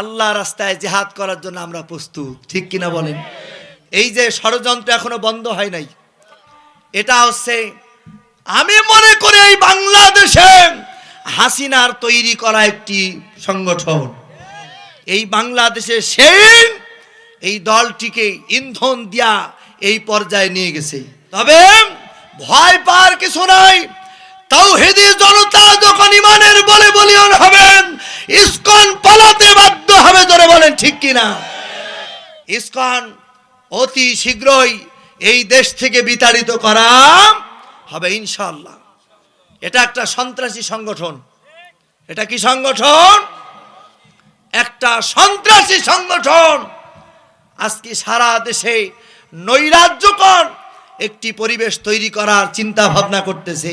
আল্লাহ রাস্তায় জেহাদ করার জন্য আমরা প্রস্তুত। ঠিক কিনা বলেন? এই যে ষড়যন্ত্র এখনও বন্ধ হয় নাই। এটা হচ্ছে, আমি মনে করি এই বাংলাদেশে হাসিনার তৈরি করা একটি সংগঠন। এই বাংলাদেশে সেই এই দলটিকে ইন্ধন দিয়া এই পর্যায়ে নিয়ে গেছে। তবে ভয় পাওয়ার কিছু নাই। তাওহিদি জনতা যখন ইমানের বলে বলিয়ন হবেন, ইসকন পালাতে বাধ্য হবে ধরে বলেন, ঠিক কিনা? ইসকন অতি শীঘ্রই এই দেশ থেকে বিতাড়িত করা হবে ইনশাল্লাহ এটা একটা সন্ত্রাসী সংগঠন। এটা কি সংগঠন? একটা সন্ত্রাসী সংগঠন। আজকে সারা দেশে নৈরাজ্যকর একটি পরিবেশ তৈরি করার চিন্তা ভাবনা করতেছে।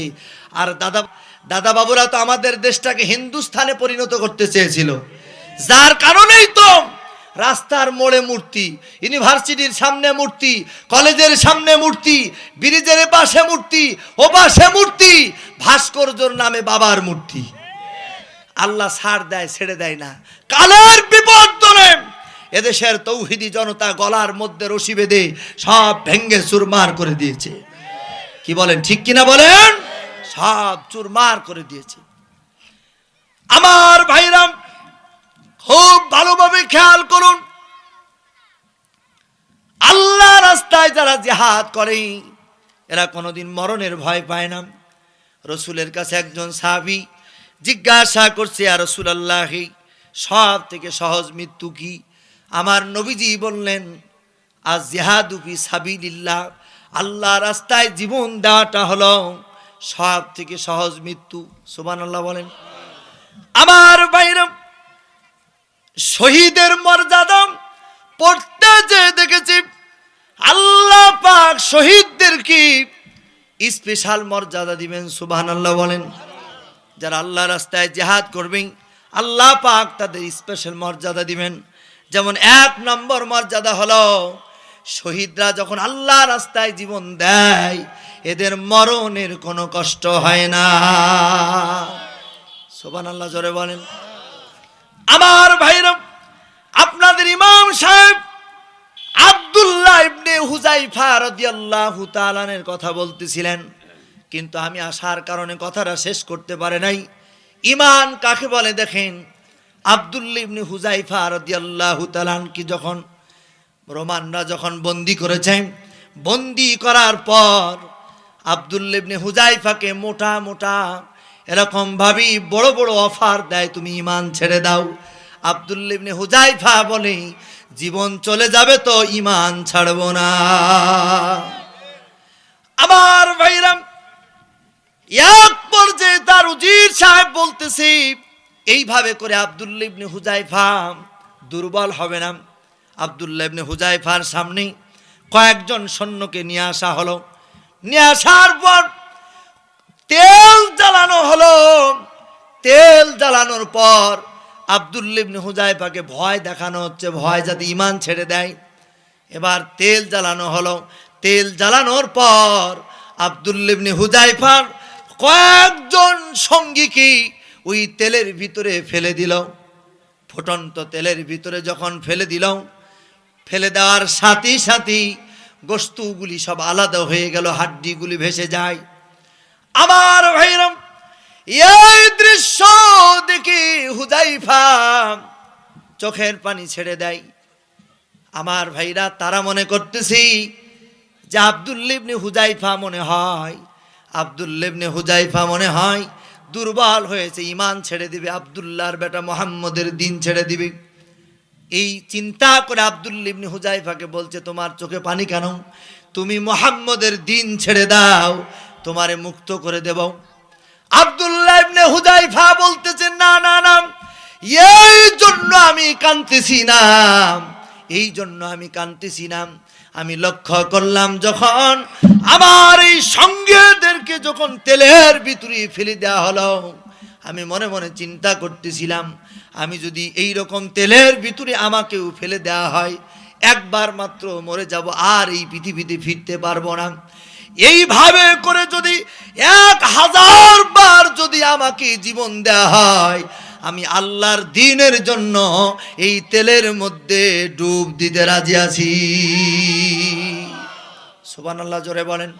আর দাদা দাদা বাবুরা তো আমাদের দেশটাকে হিন্দুস্থানে পরিণত করতে চেয়েছিল। যার কারণেই তো রাস্তার মোড়ে মূর্তি, ইউনিভার্সিটির সামনে মূর্তি, কলেজের সামনে মূর্তি, ব্রিজের পাশে মূর্তি, ও পাশে মূর্তি, ভাস্কর্যর নামে বাবার মূর্তি। আল্লাহ ছাড় দেয়, ছেড়ে দেয় না। কালের বিপর্যনে এদেশের তৌহিদি জনতা গলার মধ্যে রশি বেঁধে সব ভেঙ্গে চুরমার করে দিয়েছে। কি বলেন, ঠিক কিনা বলেন? সব চুরমার করে দিয়েছে। আমার ভাইরাম, খুব ভালোভাবে খেয়াল করুন। আল্লাহ রাস্তায় যারা জেহাদ করে, এরা কোনোদিন মরণের ভয় পায় না। রসুলের কাছে একজন সাহাবি জিজ্ঞাসা করছে আর রসুল আল্লাহি সব থেকে সহজ মৃত্যু কি? আমার নবীজি বললেন, আজ জেহাদুপি সাবিলিল্লাহ আল্লাহ রাস্তায় জীবন দেওয়াটা হলো সব থেকে সহজ মৃত্যু সুবান আল্লাহ বলেন। আমার বাইরে শহীদের মর্যাদা পড়তে যে দেখেছি, আল্লাহ পাক শহীদদের কি স্পেশাল মর্যাদা দিবেন সুবাহান আল্লাহ বলেন। যারা আল্লাহ রাস্তায় জেহাদ করবেন, আল্লাহ পাক তাদের স্পেশাল মর্যাদা দিবেন। যেমন এক নম্বর মর্যাদা হলো, শহীদরা যখন আল্লাহ রাস্তায় জীবন দেয় এদের মরণের কোনো কষ্ট হয় না। সোবান আল্লাহ জোরে বলেন। আমার ভাইরা আপনাদের ইমাম সাহেব আব্দুল্লাহ ইবনে হুজাইফা রাদিয়াল্লাহু তাআলার কথা বলতেছিলেন। কিন্তু আমি আসার কারণে কথাটা শেষ করতে পারে নাই। ইমান কাকে বলে দেখেন? আব্দুল্লাহ ইবনে হুজাইফা রাদিয়াল্লাহু তাআলান কি যখন রোমানরা যখন বন্দি করেছেন, বন্দি করার পর আব্দুল্লাহ ইবনে হুজাইফাকে মোটা মোটা এরকম ভাবি বড় বড় অফার দেয়, তুমি ইমান ছেড়ে দাও। আব্দুল্লাহ ইবনে হুজাইফা বলে, জীবন চলে যাবে তো ইমান ছাড়ব না। আমার ভাইরাম, এক পর্যায়ে তার উজির সাহেব বলতেছি, এইভাবে করে আব্দুল্লাহ ইবনে হুজাইফা দুর্বল হবে না। আব্দুল্লাহ ইবনে হুজাইফার সামনে কয়েকজন সৈন্যকে নিয়ে আসা হলো। নিয়ে আসার পর তেল জ্বালানো হলো। তেল জ্বালানোর পর আবদুল্লিবনে হুজাইফাকে ভয় দেখানো হচ্ছে, ভয় যাতে ইমান ছেড়ে দেয়। এবার তেল জ্বালানো হলো। তেল জ্বালানোর পর আবদুল্লিবনে হুজাইফার কয়েকজন সঙ্গীকে ওই তেলের ভিতরে ফেলে দিল। ফুটন্ত তেলের ভিতরে যখন ফেলে দিল, ফেলে দেওয়ার সাথে সাথে বস্তুগুলি সব আলাদা হয়ে গেল, হাড্ডিগুলি ভেসে যায়। আমার ভাইরাম, এই দৃশ্য দেখি হুজাইফা চোখের পানি ছেড়ে দেয়। আমার ভাইরা, তারা মনে করতেছি যে আবদুল্লিবনে হুজাইফা মনে হয় আবদুল্লিবনে হুজাইফা মনে হয় দুর্বল হয়েছে ইমান ছেড়ে দিবে, আবদুল্লাহর বেটা মোহাম্মদের দিন ছেড়ে দিবে। এই চিন্তা করে আবদুল্লিবনে হুজাইফাকে বলছে, তোমার চোখে পানি কেন? তুমি মোহাম্মদের দিন ছেড়ে দাও, তোমারে মুক্ত করে দেব আব্দুল্লাহ ইবনে হুজাইফা বলতেছে, না না না, এই জন্য আমি কানতেছি না, এই জন্য আমি কানতেছি না। আমি লক্ষ্য করলাম যখন আমার এই সঙ্গীদেরকে যখন তেলের ভিতরে ফেলে দেওয়া হলো, আমি মনে মনে চিন্তা করতেছিলাম আমি যদি এই রকম তেলের ভিতরে আমাকেও ফেলে দেওয়া হয়, একবার মাত্র মরে যাব, আর এই পৃথিবীতে ফিরতে পারব না। এইভাবে করে যদি এক হাজার বার যদি আমাকে জীবন দেওয়া হয়, আমি আল্লাহর দিনের জন্য এই তেলের মধ্যে ডুব দিতে রাজি আছি। সুবান আল্লাহ জোরে বলেন।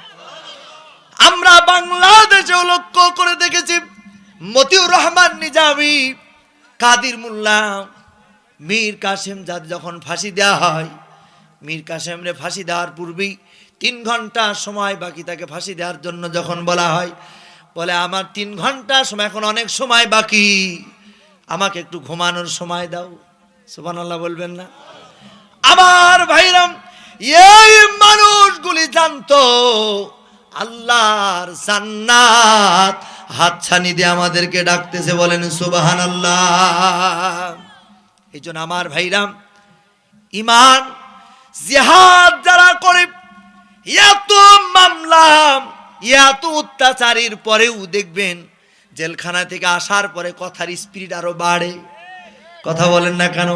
আমরা বাংলাদেশেও লক্ষ্য করে দেখেছি, মতিউর রহমান নিজামি কাদির মোল্লা, মীর কাসেম যার যখন ফাঁসি দেওয়া হয়, মীর কাসেমরে ফাঁসি দেওয়ার পূর্বেই তিন ঘণ্টা সময় বাকি তাকে ফাঁসি দেওয়ার জন্য যখন বলা হয়, বলে, আমার তিন ঘণ্টা সময়, এখন অনেক সময় বাকি, আমাকে একটু ঘুমানোর সময় দাও। সুবান আল্লাহ বলবেন না। আমার ভাইরাম, এই মানুষগুলি জানতো, আল্লাহর জান্নাত হাতছানি দিয়ে আমাদেরকে ডাকতেছে, বলেন সুবাহান আল্লাহ এই জন্য আমার ভাইরাম, ইমান, জিহাদ যারা করে, এত মামলা, এত অত্যাচারের পরেও দেখবেন, জেলখানা থেকে আসার পরে কথার স্পিরিট আরও বাড়ে। কথা বলেন না কেন?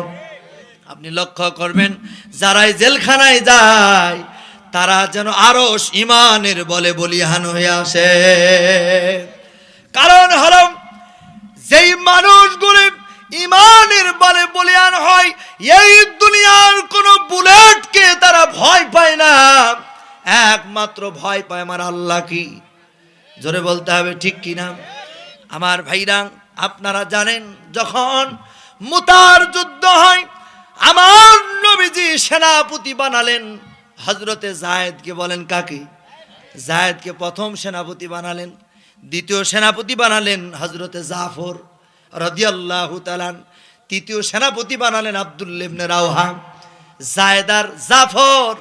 আপনি লক্ষ্য করবেন, যারাই জেলখানায় যায়, তারা যেন আরও ইমানের বলে বলিহান হয়ে আসে। কারণ হলো, যেই মানুষগুলি ইমানের বলে বলিয়ান হয়, এই দুনিয়ার কোন বুলেটকে তারা ভয় পায় না। একমাত্র ভয় পায় আমার আল্লাহ কি? জোরে বলতে হবে ঠিক কি না? আমার ভাইরা, আপনারা জানেন, যখন মুতার যুদ্ধ হয়, আমার নবীজি সেনাপতি বানালেন। হজরতে জায়েদকে বলেন কাকে? জায়েদকে প্রথম সেনাপতি বানালেন। দ্বিতীয় সেনাপতি বানালেন হজরতে জাফর রদিয়াল্লাহু তালান তৃতীয় সেনাপতি বানালেন আবদুল্লেবনে রাওহা। জায়দার জাফর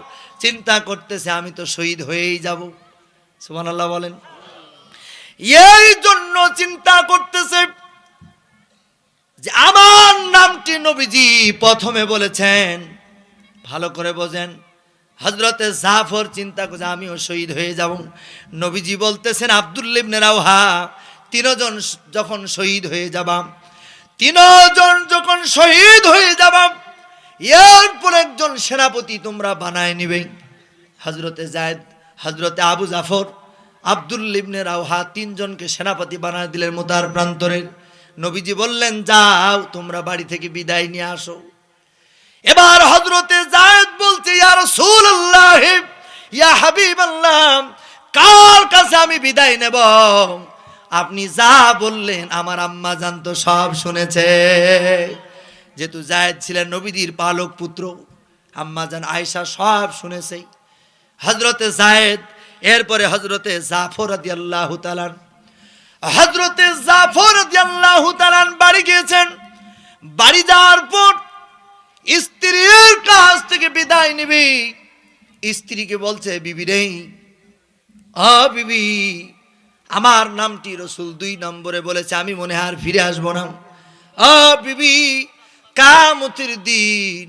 চিন্তা করতেছে, আমি তো শহীদ হয়েই যাব। সুমান আল্লাহ বলেন। এই জন্য চিন্তা করতেছে যে আমার নামটি নবীজি প্রথমে বলেছেন, ভালো করে বোঝেন। হজরতে জাফর চিন্তা করছে আমিও শহীদ হয়ে যাব। নবীজি বলতেছেন আবদুল্লিবনে হা তিনজন যখন শহীদ হয়ে যাবাম তিনজন যখন শহীদ হয়ে যাবাম এরপর একজন সেনাপতি তোমরা বানায় নিবে। হজরতে জায়দ হজরতে আবু জাফর আবদুল্লিবনে রাওহা তিনজনকে সেনাপতি বানায় দিলেন মুতার প্রান্তরের নবীজি বললেন, যাও, তোমরা বাড়ি থেকে বিদায় নিয়ে আসো। এবার হজরতে জায়দ বলছে, ইয়া রাসূলুল্লাহ, ইয়া হাবিবাল্লাহ, কার কাছে আমি বিদায় নেব? আপনি যা বললেন, আমার আম্মা জান তো সব শুনেছে। যেহেতু জায়দ ছিলেন নবীদের পালক পুত্র, আম্মা জান আয়েশা সব শুনেছে। হজরতে জায়দ এরপরে হজরতে জাফর রাদিয়াল্লাহু তাআলা হজরতে জাফর রাদিয়াল্লাহু তাআলা বাড়ি গিয়েছেন। বাড়ি যাওয়ার পর স্ত্রীর কাছ থেকে বিদায় নিবি। স্ত্রীকে বলছে, বিবি রে বিবি, আমার নামটি রসুল দুই নম্বরে বলেছে, আমি মনে আর ফিরে আসব না। বিবি কামতির দিন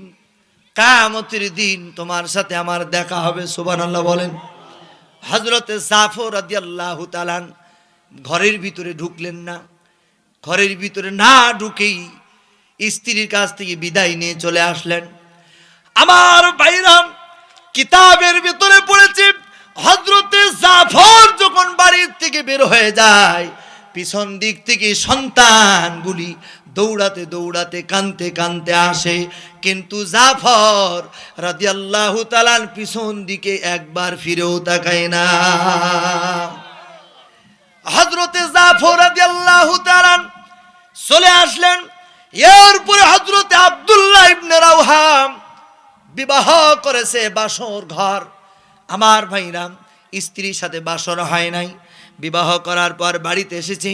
কামতির দিন তোমার সাথে আমার দেখা হবে। সুবান আল্লাহ বলেন। হজরতে জাফর আদি আল্লাহ ঘরের ভিতরে ঢুকলেন না। ঘরের ভিতরে না ঢুকেই স্ত্রীর কাছ থেকে বিদায় নিয়ে চলে আসলেন। আমার বাইরাম কিতাবের ভিতরে পড়েছে হজরতে জাফর যখন বাড়ির থেকে বের হয়ে যায়, পিছন দিক থেকে সন্তানগুলি দৌড়াতে দৌড়াতে কানতে কানতে আসে। কিন্তু জাফর রাদিয়াল্লাহু তালান পিছন দিকে একবার ফিরেও তাকায় না। হজরতে জাফর রাদিয়াল্লাহু তালান চলে আসলেন এরপরে হজরতে আব্দুল্লাহ ইবনে রাওহাম বিবাহ করেছে বাসর ঘর। আমার ভাইরাম স্ত্রীর সাথে বাসর হয় নাই। বিবাহ করার পর বাড়িতে এসেছি।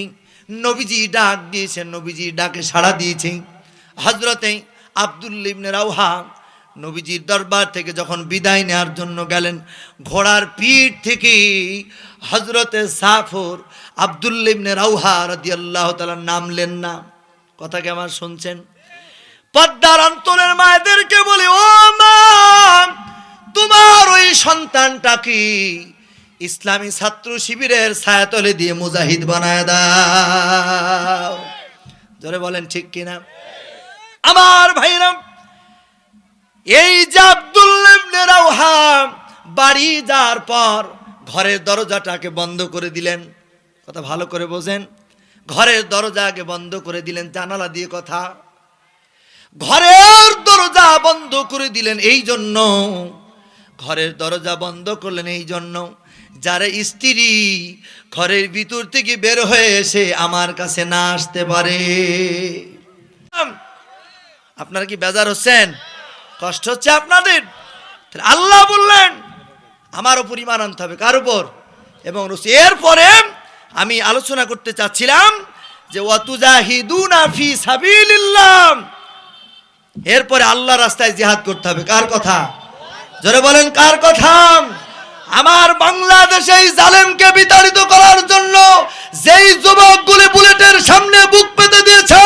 নবীজি ডাক দিয়েছে, নবীজি ডাকে সাড়া দিয়েছে। হজরতে আব্দুল্লা ইবনে রাওহা নবীজির দরবার থেকে যখন বিদায় নেওয়ার জন্য গেলেন, ঘোড়ার পিঠ থেকে হজরতে সাফর আব্দুল্লা ইবনে রাউহা রাদিয়াল্লাহু তাআলা নামলেন না। কথা কি আমার শুনছেন? পদ্মার অন্তরের মায়েদেরকে বলি, ও মা, তোমার ওই সন্তানটা কি? ইসলামী ছাত্র শিবিরের ছায়াতলে দিয়ে মুজাহিদ বানায় দাও। জোরে বলেন ঠিক কিনা? আমার ভাইরাম এই যে আব্দুল্লাহ বাড়ি যাওয়ার পর ঘরের দরজাটাকে বন্ধ করে দিলেন। কথা ভালো করে বোঝেন। ঘরের দরজা আগে বন্ধ করে দিলেন, জানালা দিয়ে কথা। ঘরের দরজা বন্ধ করে দিলেন এই জন্য। ঘরের দরজা বন্ধ করলেন এই জন্য। যারা স্ত্রী ঘরের ভিতর থেকে বের হয়ে এসে আমার কাছে না আসতে পারে। আপনারা কি বেজার হচ্ছেন? কষ্ট হচ্ছে আপনাদের? আল্লাহ বললেন, আমার উপর ইমান আনতে হবে। কার উপর? এবং এরপরে আমি আলোচনা করতে চাচ্ছিলাম যে ফি এরপরে আল্লাহ রাস্তায় জিহাদ করতে হবে। কার কথা? জোরে বলেন, কার কথা? আমার বাংলাদেশে এই জালেমকে বিতাড়িত করার জন্য যেই যুবকগুলি বুলেটের সামনে বুক পেতে দিয়েছে,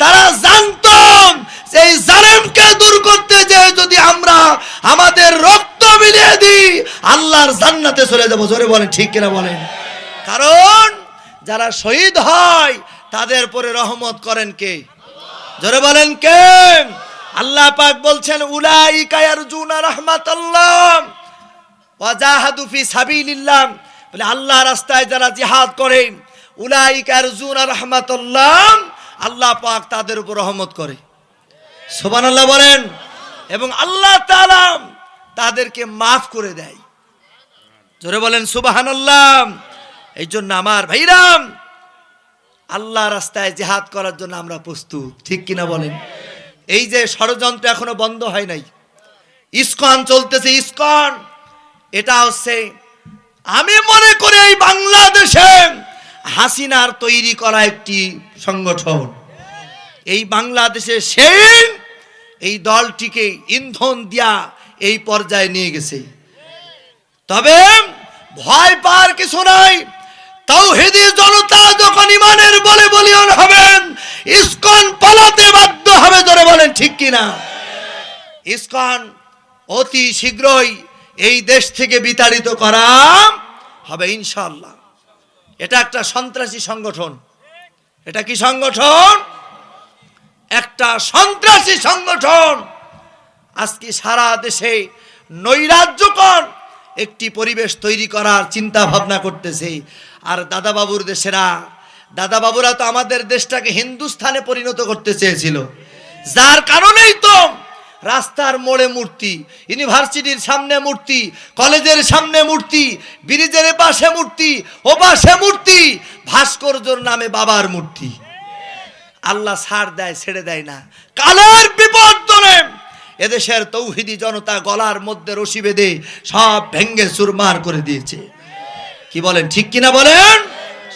তারা জানতো এই জালেমকে দূর করতে যে যদি আমরা আমাদের রক্ত মিলিয়ে দিই, আল্লাহর জান্নাতে চলে যাব। জোরে বলেন, ঠিক কিনা বলেন? কারণ যারা শহীদ হয়, তাদের পরে রহমত করেন কে? জোরে বলেন কে? আল্লাহ পাক বলছেন, উলাইকা ইয়ারজুনা রাহমাতাল্লাহ, ওয়াজাহাদু ফি সাবিলিল্লাহ। বলে, আল্লাহ রাস্তায় যারা জিহাদ করেন করে উলাইকা ইয়ারজুনা রাহমাতাল্লাহ, আল্লাহ পাক তাদের উপর রহমত করে। সুবহানাল্লাহ বলেন, এবং আল্লাহ তাআলা তাদেরকে মাফ করে দেয়। জোরে বলেন, সুবহানাল্লাহ। এই জন্য আমার ভাইরাম আল্লাহ রাস্তায় জেহাদ করার জন্য আমরা প্রস্তুত। ঠিক কিনা বলেন? এই যে ষড়যন্ত্র এখনও বন্ধ হয় নাই। ইস্কন চলতেছে, ইস্কন। এটা হচ্ছে, আমি মনে করি এই বাংলাদেশে হাসিনার তৈরি করা একটি সংগঠন। এই বাংলাদেশে সেই এই দলটিকে ইন্ধন দিয়া এই পর্যায়ে নিয়ে গেছে। তবে ভয় পাওয়ার কিছু নাই। তাওহিদি জনতা যখন ইমানের বলে বলিয়ন হবেন, ইসকন পালাতে বাধ্য হবে ধরে বলেন, ঠিক কিনা? ইসকন অতি শীঘ্রই এই দেশ থেকে বিতাড়িত করা হবে ইনশাল্লাহ এটা একটা সন্ত্রাসী সংগঠন। এটা কি সংগঠন? একটা সন্ত্রাসী সংগঠন। আজকে সারা দেশে নৈরাজ্যকর একটি পরিবেশ তৈরি করার চিন্তা ভাবনা করতেছে। আর দাদাবাবুর দেশেরা, দাদাবাবুরা তো আমাদের দেশটাকে হিন্দুস্থানে পরিণত করতে চেয়েছিল। যার কারণেই তো রাস্তার মোড়ে মূর্তি, ইউনিভার্সিটির সামনে মূর্তি, কলেজের সামনে মূর্তি, ব্রিজের পাশে মূর্তি, ও পাশে মূর্তি, ভাস্কর্যর নামে বাবার মূর্তি। আল্লাহ ছাড় দেয়, ছেড়ে দেয় না। কালের বিপর্যনে এদেশের তৌহিদি জনতা গলার মধ্যে রশি বেঁধে সব ভেঙ্গে চুরমার করে দিয়েছে। কি বলেন, ঠিক কিনা বলেন?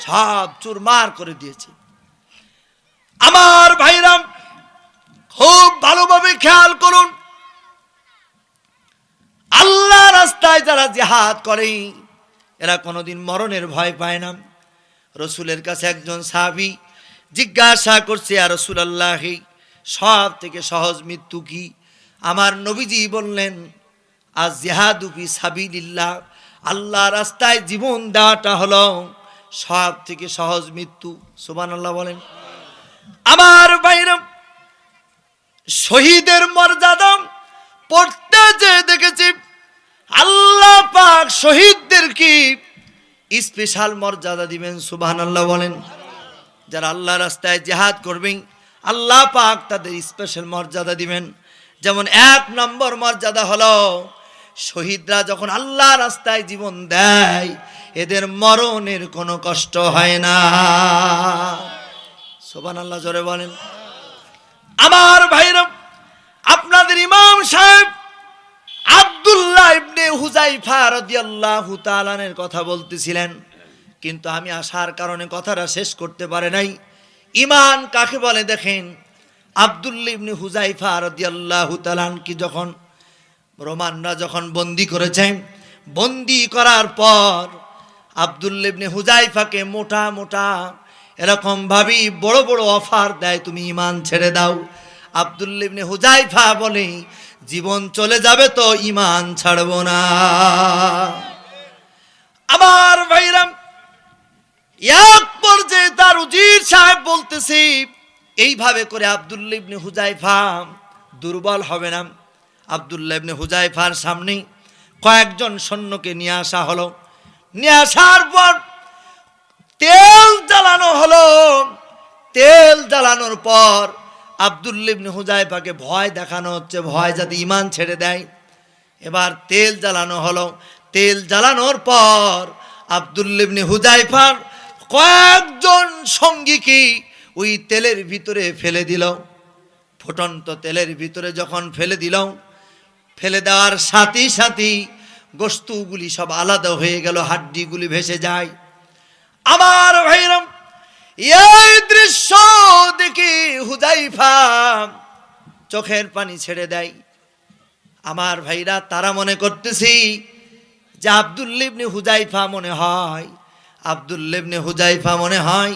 সব চুরমার করে দিয়েছে। আমার ভাইরাম খুব ভালোভাবে খেয়াল করুন। আল্লাহ রাস্তায় যারা জেহাদ করে, এরা কোনোদিন মরণের ভয় পায় না। রসুলের কাছে একজন সাহাবি জিজ্ঞাসা করছে আর রসুল আল্লাহ সব থেকে সহজ মৃত্যু কি? আমার নবীজি বললেন, আজ জেহাদুফি সাবিল্লাহ আল্লাহ রাস্তায় জীবন দেওয়াটা হলো সব থেকে সহজ মৃত্যু সুবান আল্লাহ বলেন। আমার বাইরম শহীদের মর্যাদা পড়তে যে দেখেছি, আল্লাহ পাক শহীদদের কি স্পেশাল মর্যাদা দিবেন সুবাহ আল্লাহ বলেন। যারা আল্লাহ রাস্তায় জেহাদ করবেন, আল্লাহ পাক তাদের স্পেশাল মর্যাদা দিবেন। যেমন এক নম্বর মর্যাদা হলো শহীদরা যখন আল্লাহ রাস্তায় জীবন দেয়, এদের মরণের কোনো কষ্ট হয় না। সোবান আল্লাহ জোরে বলেন। আমার ভাইরা আপনাদের ইমাম সাহেব আব্দুল্লাহ ইবনে হুজাইফা রাদিয়াল্লাহু তাআলার কথা বলতেছিলেন, কিন্তু আমি আসার কারণে কথাটা শেষ করতে পারে নাই। ইমান কাকে বলে দেখেন? আব্দুল্লাহ ইবনে হুজাইফা রাদিয়াল্লাহু তাআলান কি যখন রোমানরা যখন বন্দি করেছেন বন্দি করার পর আব্দুল্লাহ ইবনে হুজাইফাকে মোটা মোটা এরকম ভাবি বড় বড় অফার দেয়, তুমি ইমান ছেড়ে দাও। আব্দুল্লাহ ইবনে হুজাইফা বলে, জীবন চলে যাবে তো ইমান ছাড়বো না। আমার ভাইরাম এক পর্যায়ে তার উজির সাহেব বলতেছি, এইভাবে করে আব্দুল্লাহ ইবনে হুজাইফা দুর্বল হবে না। আব্দুল্লাহ হুজাইফার সামনে কয়েকজন সৈন্যকে নিয়ে আসা হলো। নিয়ে আসার পর তেল জ্বালানো হলো। তেল জ্বালানোর পর আবদুল্লিবনে হুজাইফাকে ভয় দেখানো হচ্ছে, ভয় যাতে ইমান ছেড়ে দেয়। এবার তেল জ্বালানো হলো। তেল জ্বালানোর পর আবদুল্লিবনে হুজাইফার কয়েকজন সঙ্গীকে ওই তেলের ভিতরে ফেলে দিল। ফুটন্ত তেলের ভিতরে যখন ফেলে দিল ফেলে দেওয়ার সাথে সাথেই বস্তুগুলি সব আলাদা হয়ে গেল, হাড্ডিগুলি ভেসে যায়। আমার ভাইরাম, এই দৃশ্য দেখি হুজাইফা চোখের পানি ছেড়ে দেয়। আমার ভাইরা, তারা মনে করতেছি যে আবদুল্লিবনে হুজাইফা মনে হয় আবদুল্লিবনে হুজাইফা মনে হয়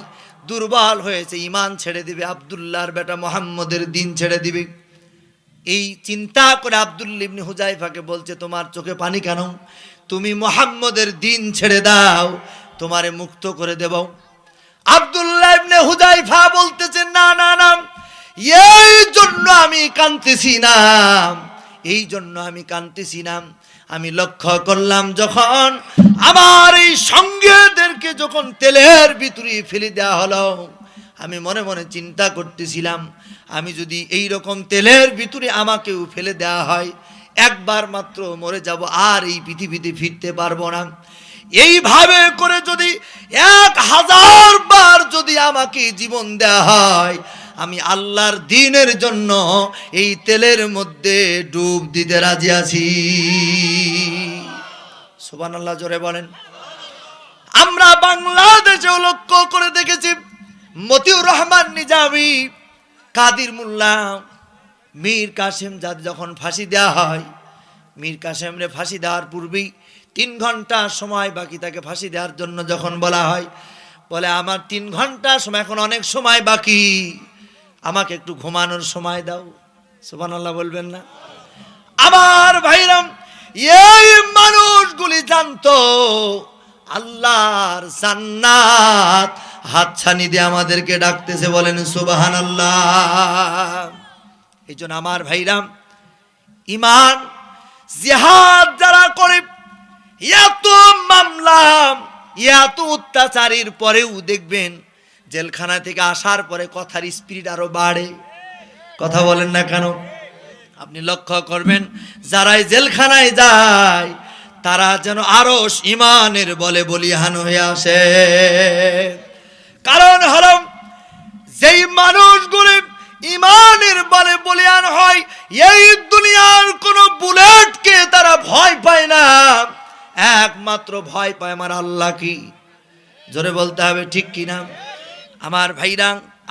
দুর্বল হয়েছে ইমান ছেড়ে দিবে, আবদুল্লাহর বেটা মোহাম্মদের দিন ছেড়ে দিবে। এই চিন্তা করে আবদুল্লিবনে হুজাইফাকে বলছে, তোমার চোখে পানি কেন? তুমি মোহাম্মদের দিন ছেড়ে দাও, তোমারে মুক্ত করে দেব। আবদুল্লাহ হুজাইফা বলতেছে, না না না, এই জন্য আমি কানতেছি না, এই জন্য আমি কানতেছি না। আমি লক্ষ্য করলাম, যখন আমার এই সঙ্গীদেরকে যখন তেলের ভিতরে ফেলে দেওয়া হলো, আমি মনে মনে চিন্তা করতেছিলাম আমি যদি এই রকম তেলের ভিতরে আমাকেও ফেলে দেওয়া হয়, একবার মাত্র মরে যাব, আর এই পৃথিবীতে ফিরতে পারব না। এইভাবে করে যদি এক হাজার বার যদি আমাকে জীবন দেওয়া হয়, আমি আল্লাহর দিনের জন্য এই তেলের মধ্যে ডুব দিতে রাজি আছি। সুবান আল্লাহ জোরে বলেন। আমরা বাংলাদেশেও লক্ষ্য করে দেখেছি, মতিউর রহমান নিজামী কাদির মোল্লা, মীর কাসেম যাদের যখন ফাঁসি দেওয়া হয়, মীর কাসেমরে ফাঁসি দেওয়ার পূর্বেই তিন ঘণ্টা সময় বাকি তাকে ফাঁসি দেওয়ার জন্য যখন বলা হয়, বলে, আমার তিন ঘণ্টা সময়, এখন অনেক সময় বাকি, আমাকে একটু ঘুমানোর সময় দাও। সুবান আল্লাহ বলবেন না। আমার ভাইরাম, এই মানুষগুলি জানতো, আল্লাহর জান্নাত হাতছানি দিয়ে আমাদেরকে ডাকতেছে, বলেন সুবাহান আল্লাহ এই জন্য আমার ভাইরাম ইমান জিহাদ যারা করে, এত মামলা, এত অত্যাচারের পরেও দেখবেন, জেলখানা থেকে আসার পরে কথার স্পিরিট আরও বাড়ে। কথা বলেন না কেন? আপনি লক্ষ্য করবেন, যারাই জেলখানায় যায়, তারা যেন আরও ইমানের বলে বলিহান হয়ে আসে। এই দুনিয়ার কোন বুলেটকে তারা ভয় পায় না? একমাত্র ভয় পায় আমার আল্লাহ কি? জোরে বলতে হবে, ঠিক কিনা আমার ভাইরা,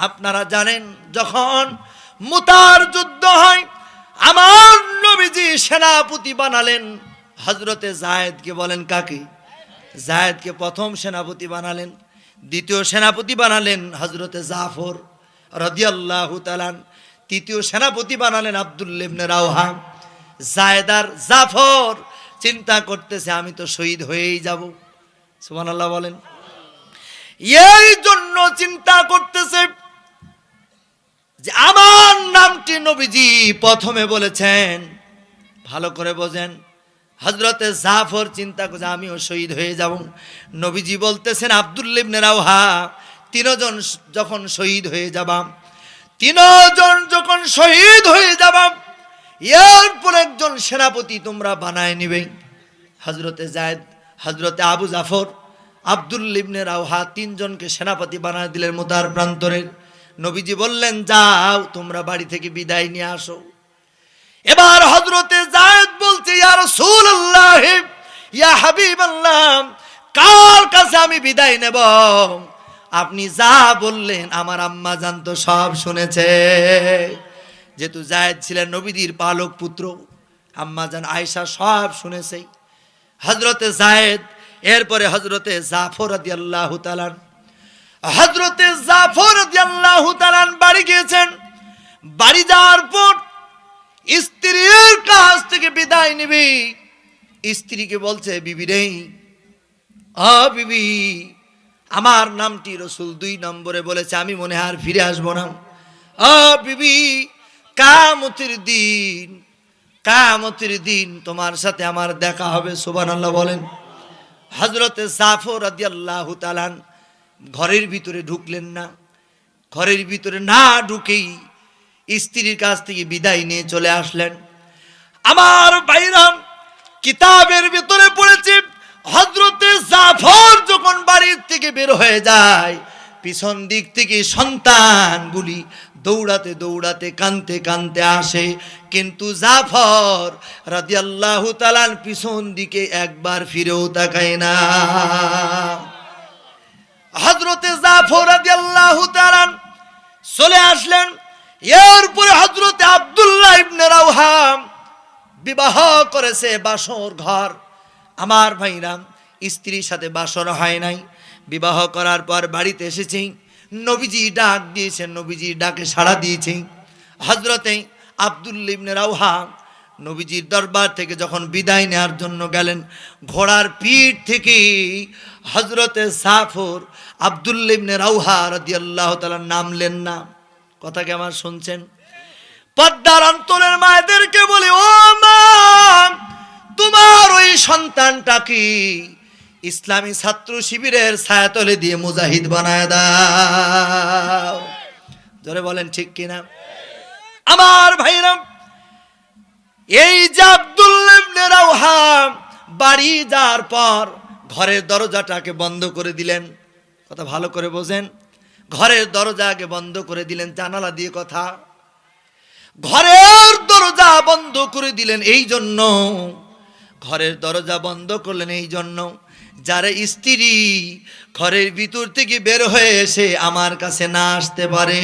আপনারা জানেন, যখন মুতার যুদ্ধ হয়, আমার নবীজি সেনাপতি বানালেন। হজরতে জায়েদকে বলেন কাকে? জায়েদকে প্রথম সেনাপতি বানালেন, দ্বিতীয় সেনাপতি বানালেন হজরতে জাফর রদিয়াল্লাহ তালান তৃতীয় সেনাপতি বানালেন আবদুল্লেবনে রাওহা। জায়দার জাফর চিন্তা করতেছে, আমি তো শহীদ হয়েই যাব। সুমান আল্লাহ বলেন। এই জন্য চিন্তা করতেছে যে আমার নামটি নবীজি প্রথমে বলেছেন। ভালো করে বোঝেন। হজরতে জাফর চিন্তা করছে, আমিও শহীদ হয়ে যাব। নবীজি বলতেছেন আবদুল্লিবনে রাওহা, তিনজন যখন শহীদ হয়ে যাবাম তিনজন যখন শহীদ হয়ে যাবাম এরপর একজন সেনাপতি তোমরা বানায় নিবে। হজরতে জায়দ হজরতে আবু জাফর আবদুল্লিবনে রাওহা তিনজনকে সেনাপতি বানায় দিলেন মোতার প্রান্তরের নবীজি বললেন, যাও, তোমরা বাড়ি থেকে বিদায় নিয়ে আসো। এবার হজরতে জায়দ বলছে, ইয়া রাসূলুল্লাহ, ইয়া হাবিবাল্লাহ, কার কাছে আমি বিদায় নেব? আপনি যা বললেন, আমার আম্মা জান তো সব শুনেছে। যেহেতু জায়দ ছিলেন নবীদের পালক পুত্র, আম্মা জান আয়েশা সব শুনেছে। হজরতে জায়দ, এরপরে হজরতে জাফর রাদিয়াল্লাহু তাআলা হজরতে জাফর রাদিয়াল্লাহু তাআলা বাড়ি গিয়েছেন। বাড়ি যাওয়ার পর স্ত্রীর কাছ থেকে বিদায় নিবি। স্ত্রীকে বলছে, বিবি রে আ, বিবি। আমার নামটি রসুল দুই নম্বরে বলেছে, আমি মনে আর ফিরে আসব না। বিবি কামতির দিন কামতির দিন তোমার সাথে আমার দেখা হবে সুবান আল্লাহ বলেন। হজরতে জাফর রাদিয়াল্লাহু তাআলা ঘরের ভিতরে ঢুকলেন না। ঘরের ভিতরে না ঢুকেই স্ত্রীর কাছ থেকে বিদায় নিয়ে চলে আসলেন। আমার বাইরাম কিতাবের ভিতরে পড়েছে হজরতে জাফর যখন বাড়ির থেকে বের হয়ে যায়, পিছন দিক থেকে সন্তানগুলি দৌড়াতে দৌড়াতে, কানতে কানতে আসে। কিন্তু জাফর রাদিয়াল্লাহু তালান পিছন দিকে একবার ফিরেও তাকায় না। হজরতে জাফর রাদিয়াল্লাহু তালান চলে আসলেন। এরপরে হজরতে আব্দুল্লাহ ইবনে রাওহাম বিবাহ করেছে বাসর ঘর। আমার ভাইরাম স্ত্রীর সাথে বাসর হয় নাই। বিবাহ করার পর বাড়িতে এসেছি। নবীজি ডাক দিয়েছেন, নবীজি ডাকে সাড়া দিয়েছি। হজরতে আব্দুল্লা ইবনে রাওহাম নবীজির দরবার থেকে যখন বিদায় নেওয়ার জন্য গেলেন, ঘোড়ার পিঠ থেকে হজরতে সাফর আবদুল্লিবনে রাউহা রাদিয়াল্লাহু তাআলা নামলেন না। কথা কি আমার শুনছেন? পদ্মার অন্তরের মায়েদেরকে বলে, ও মা সন্তানটা কি? ইসলামী ছাত্র শিবিরের ছায়াতলে দিয়ে মুজাহিদ বানায় দাও। জোরে বলেন ঠিক কিনা? আমার ভাইরাম, এই যে আব্দুল্লাহ বাড়ি যাওয়ার পর ঘরের দরজাটাকে বন্ধ করে দিলেন। কথা ভালো করে বোঝেন। ঘরের দরজাকে বন্ধ করে দিলেন, জানালা দিয়ে কথা। ঘরের দরজা বন্ধ করে দিলেন এই জন্য ঘরের দরজা বন্ধ করলেন এই জন্য। যারা স্ত্রী ঘরের ভিতর থেকে বের হয়ে এসে আমার কাছে না আসতে পারে।